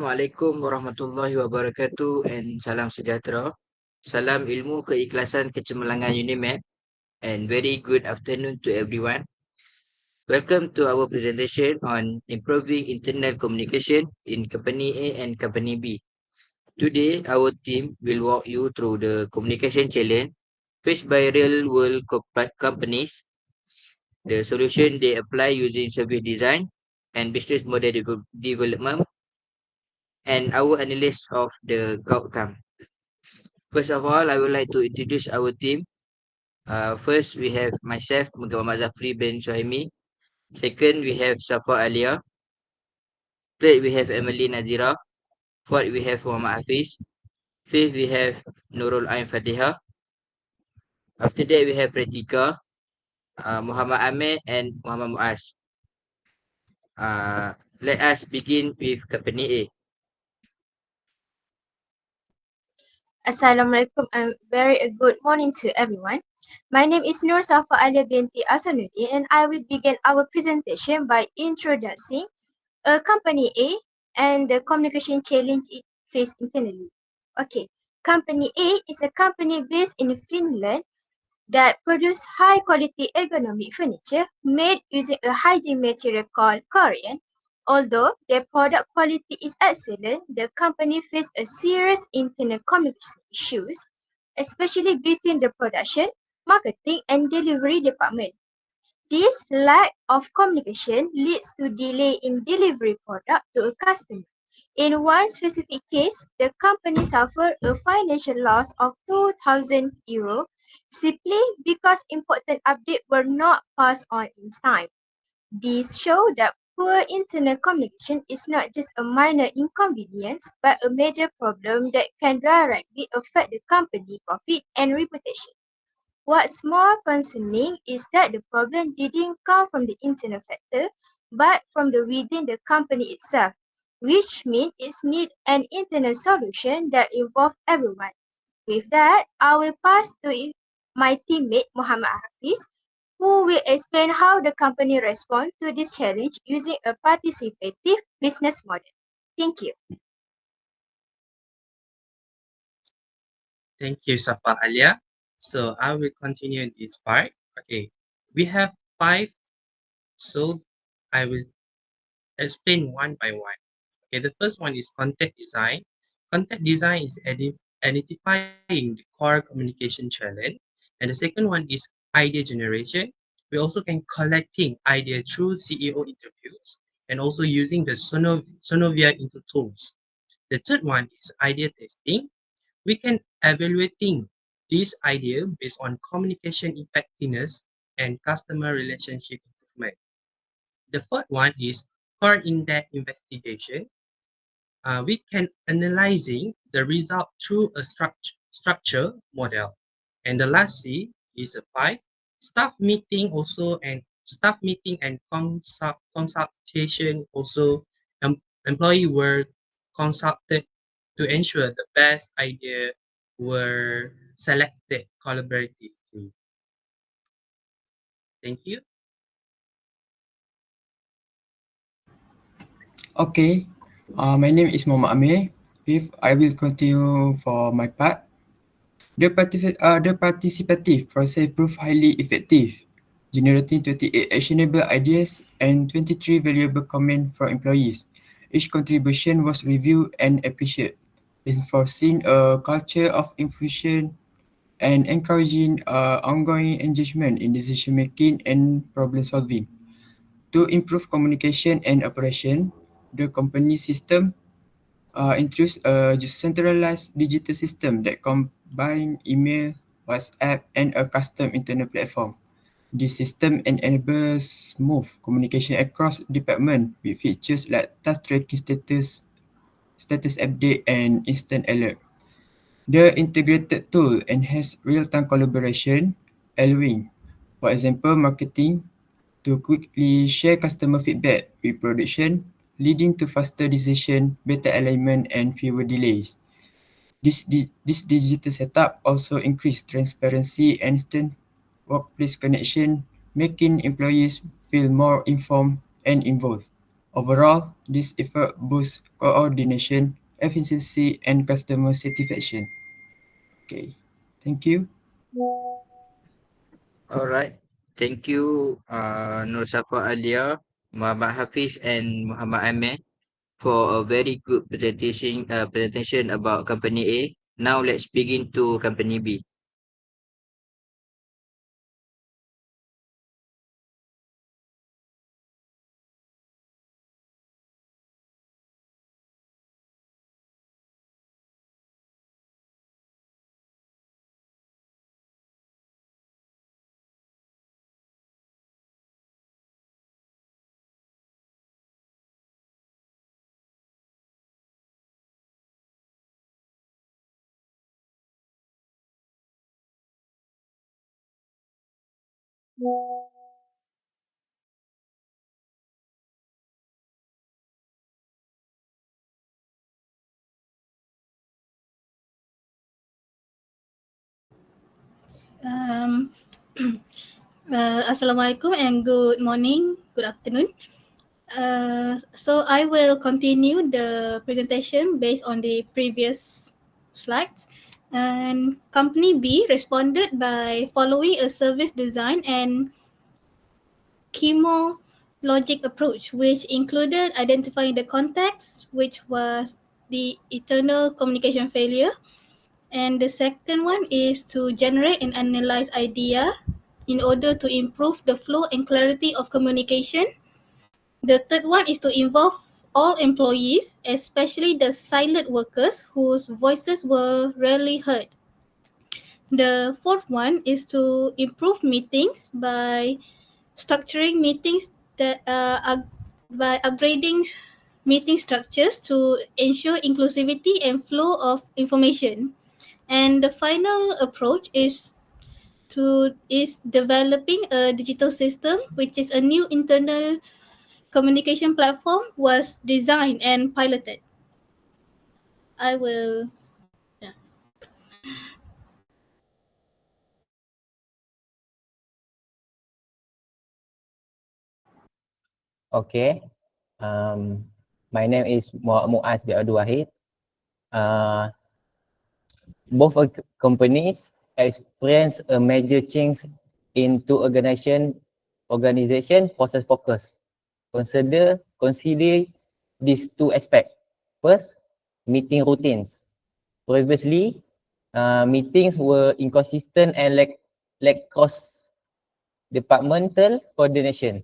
Assalamualaikum warahmatullahi wabarakatuh and salam sejahtera. Salam ilmu keikhlasan kecemerlangan UNIMED and very good afternoon to everyone. Welcome to our presentation on improving internal communication in company A and company B. Today, our team will walk you through the communication challenge faced by real world compa- companies, the solution they apply using service design and business model devel- development and our analysis of the outcome. First of all, I would like to introduce our team. Uh, first, we have myself, Muhammad Zafri bin Suhaimi. Second, we have Safa Alia. Third, we have Emily Nazira. Fourth, we have Muhammad Hafiz. Fifth, we have Nurul Ain Fatiha. After that, we have Pratika, uh, Muhammad Ahmed and Muhammad Muaz. Uh, let us begin with company A. Assalamualaikum and very good morning to everyone. My name is Nur Safa Alia binti Asanuddin and I will begin our presentation by introducing company A and the communication challenge it faced internally. Okay, company A is a company based in Finland that produce high quality ergonomic furniture made using a hygiene material called Korean Although their product quality is excellent, the company faced a serious internal communication issues, especially between the production, marketing, and delivery department. This lack of communication leads to delay in delivery product to a customer. In one specific case, the company suffered a financial loss of 2,000 euro simply because important updates were not passed on in time. These show that Poor internal communication is not just a minor inconvenience, but a major problem that can directly affect the company profit and reputation. What's more concerning is that the problem didn't come from the internal factor, but from the within the company itself, which means it needs an internal solution that involves everyone. With that, I will pass to my teammate Muhammad Hafiz who will explain how the company responds to this challenge using a participative business model. Thank you. Thank you, Safa Alia. So I will continue this part. Okay, we have five, so I will explain one by one. Okay, the first one is content design. Content design is identifying the core communication challenge. And the second one is idea generation. We also can collecting idea through CEO interviews and also using the Sonov Sonovia into tools. The third one is idea testing. We can evaluating this idea based on communication effectiveness and customer relationship improvement. The fourth one is core in-depth investigation. Uh, we can analyzing the result through a structure structure model. And the last C is staff meeting also and staff meeting and consult, consultation also um, employee were consulted to ensure the best idea were selected collaboratively. Thank you. Okay, uh, my name is Muhammad Amir. If I will continue for my part, the, partic- uh, the participative process proved highly effective, generating 28 actionable ideas and 23 valuable comments from employees. Each contribution was reviewed and appreciated, enforcing a culture of inclusion and encouraging uh, ongoing engagement in decision making and problem solving. To improve communication and operation, the company system uh, introduced a centralized digital system that combine email, WhatsApp, and a custom internal platform. This system enables smooth communication across department with features like task tracking status, status update, and instant alert. The integrated tool enhances real-time collaboration, allowing, for example, marketing to quickly share customer feedback with production, leading to faster decision, better alignment, and fewer delays. This, this digital setup also increased transparency and instant workplace connection, making employees feel more informed and involved. Overall, this effort boosts coordination, efficiency, and customer satisfaction. Okay, thank you. Alright. Thank you, uh, Nur Safa Alia, Muhammad Hafiz, and Muhammad Amir for a very good presentation uh, presentation about company A. Now let's begin to company B. Um, uh, Assalamualaikum and good morning, good afternoon. Uh, so I will continue the presentation based on the previous slides. And company B responded by following a service design and chemo logic approach, which included identifying the context, which was the eternal communication failure, and the second one is to generate and analyze idea in order to improve the flow and clarity of communication. The third one is to involve all employees, especially the silent workers whose voices were rarely heard. The fourth one is to improve meetings by structuring meetings that uh, up- by upgrading meeting structures to ensure inclusivity and flow of information. And the final approach is to is developing a digital system, which is a new internal communication platform was designed and piloted. I will Okay. Um, my name is Mu- Muaz Abdul Wahid. Uh, both companies experience a major change into organization organization process focus. Consider consider these two aspects. First, meeting routines. Previously, uh, meetings were inconsistent and lack lack cross departmental coordination.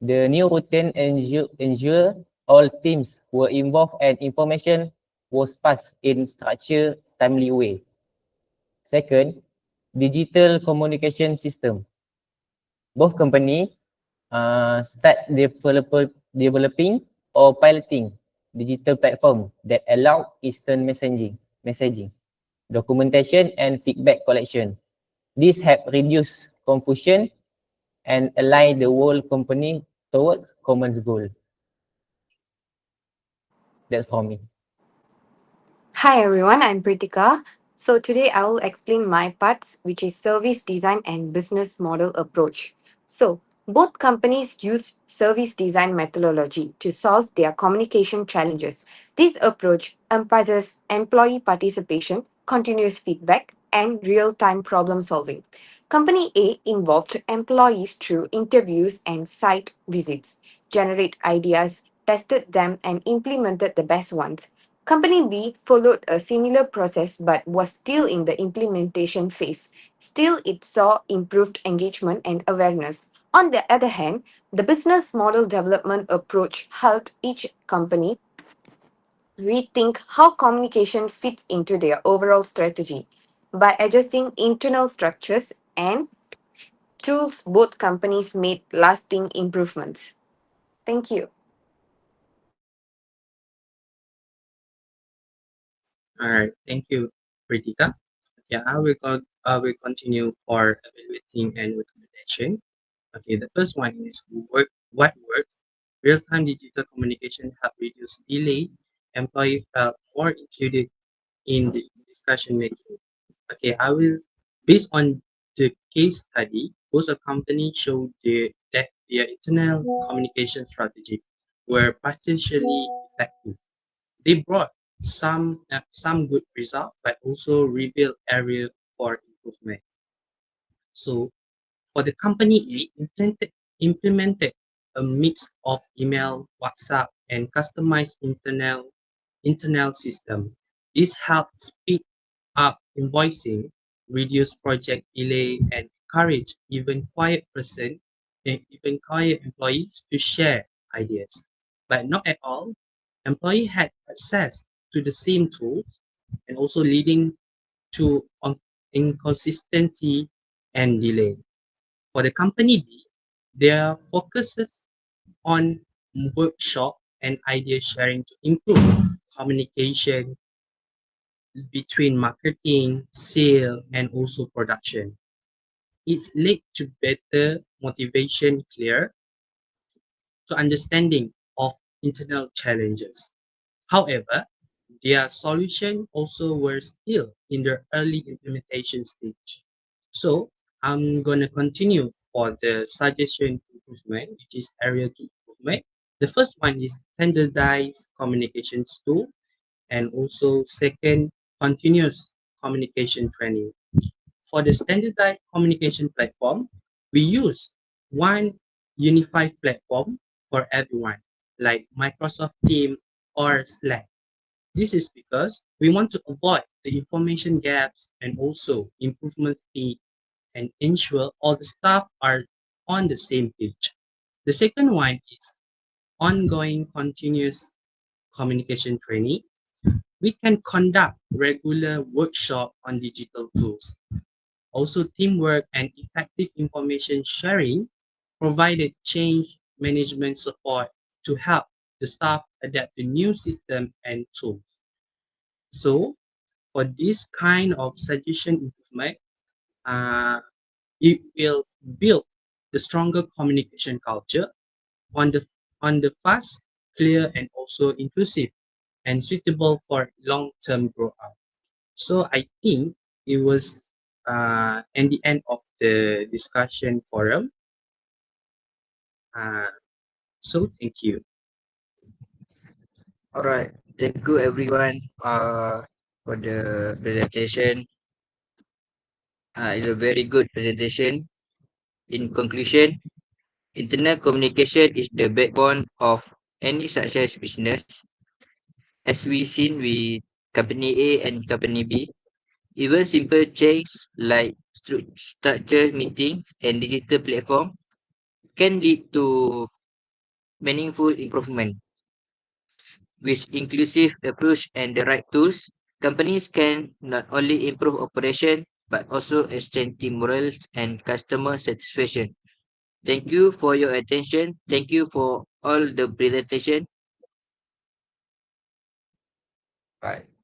The new routine ensure, ensure all teams were involved and information was passed in structured, timely way. Second, digital communication system. Both company uh, start developing or piloting digital platform that allow instant messaging, messaging, documentation and feedback collection. This help reduce confusion and align the whole company towards common goal. That's for me. Hi everyone, I'm Pritika. So today I will explain my parts, which is service design and business model approach. So both companies use service design methodology to solve their communication challenges. This approach emphasizes employee participation, continuous feedback, and real-time problem solving. Company A involved employees through interviews and site visits, generate ideas, tested them, and implemented the best ones. Company B followed a similar process but was still in the implementation phase. Still, it saw improved engagement and awareness. On the other hand, the business model development approach helped each company rethink how communication fits into their overall strategy. By adjusting internal structures and tools, both companies made lasting improvements. Thank you. All right, thank you, Pritika. Yeah, I will I will continue for evaluating and recommendation. Okay, the first one is work what works. Real-time digital communication help reduce delay. Employee felt more included in the discussion making. Okay, I will based on the case study, both a company showed the, that their internal communication strategy were partially effective. They brought some uh, some good result, but also revealed area for improvement. So, for the company, it implemented implemented a mix of email, WhatsApp, and customized internal internal system. This helped speed up invoicing, reduce project delay, and encourage even quiet person and even quiet employees to share ideas. But not at all. Employee had access to the same tools and also leading to inconsistency and delay. For the company B, their focuses on workshop and idea sharing to improve communication between marketing, sale, and also production. It's led to better motivation, clear to understanding of internal challenges. However, their solution also were still in their early implementation stage. So I'm gonna continue for the suggestion improvement, which is area to improvement. The first one is standardized communications tool, and also second, continuous communication training. For the standardized communication platform, we use one unified platform for everyone, like Microsoft Teams or Slack. This is because we want to avoid the information gaps and also improvement speed and ensure all the staff are on the same page. The second one is ongoing continuous communication training. We can conduct regular workshop on digital tools. Also teamwork and effective information sharing provided change management support to help the staff adapt to new system and tools. So for this kind of suggestion improvement, uh, it will build the stronger communication culture on the on the fast, clear, and also inclusive and suitable for long-term growth. So I think it was uh, at the end of the discussion forum. Uh, so thank you. Alright, thank you everyone uh, for the presentation. Uh, it's a very good presentation. In conclusion, internet communication is the backbone of any success business. As we seen with company A and company B, even simple changes like stru- structured meetings and digital platform can lead to meaningful improvement. With inclusive approach and the right tools, companies can not only improve operation but also strengthen morale and customer satisfaction. Thank you for your attention. Thank you for all the presentation. Bye.